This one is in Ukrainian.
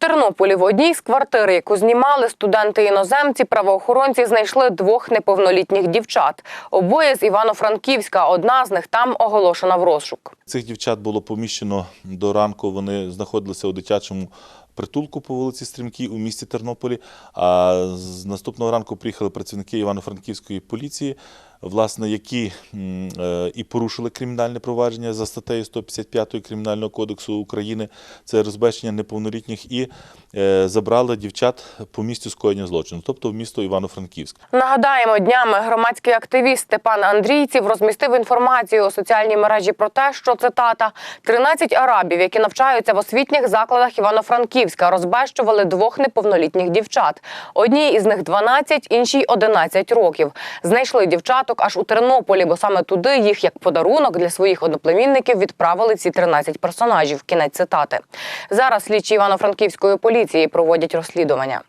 Тернополі в одній з квартир, яку знімали студенти-іноземці, правоохоронці знайшли двох неповнолітніх дівчат. Обоє з Івано-Франківська. Одна з них там оголошена в розшук. Цих дівчат було поміщено до ранку. Вони знаходилися у дитячому притулку по вулиці Стрімкій у місті Тернополі. А з наступного ранку приїхали працівники Івано-Франківської поліції, власне, які е, і порушили кримінальне провадження за статтею 155 Кримінального кодексу України. Це розбещення неповнолітніх і е, забрали дівчат по місцю скоєння злочину, тобто в місто Івано-Франківськ. Нагадаємо, днями громадський активіст Степан Андрійців розмістив інформацію у соціальній мережі про те, що цитата 13 арабів, які навчаються в освітніх закладах Івано-Франківська, розбещували двох неповнолітніх дівчат. Одній із них 12, іншій 11 років. Знайшли дівчаток аж у Тернополі, бо саме туди їх як подарунок для своїх одноплемінників відправили ці 13 персонажів. Кінець цитати. Зараз слідчі Івано-Франківської поліції проводять розслідування.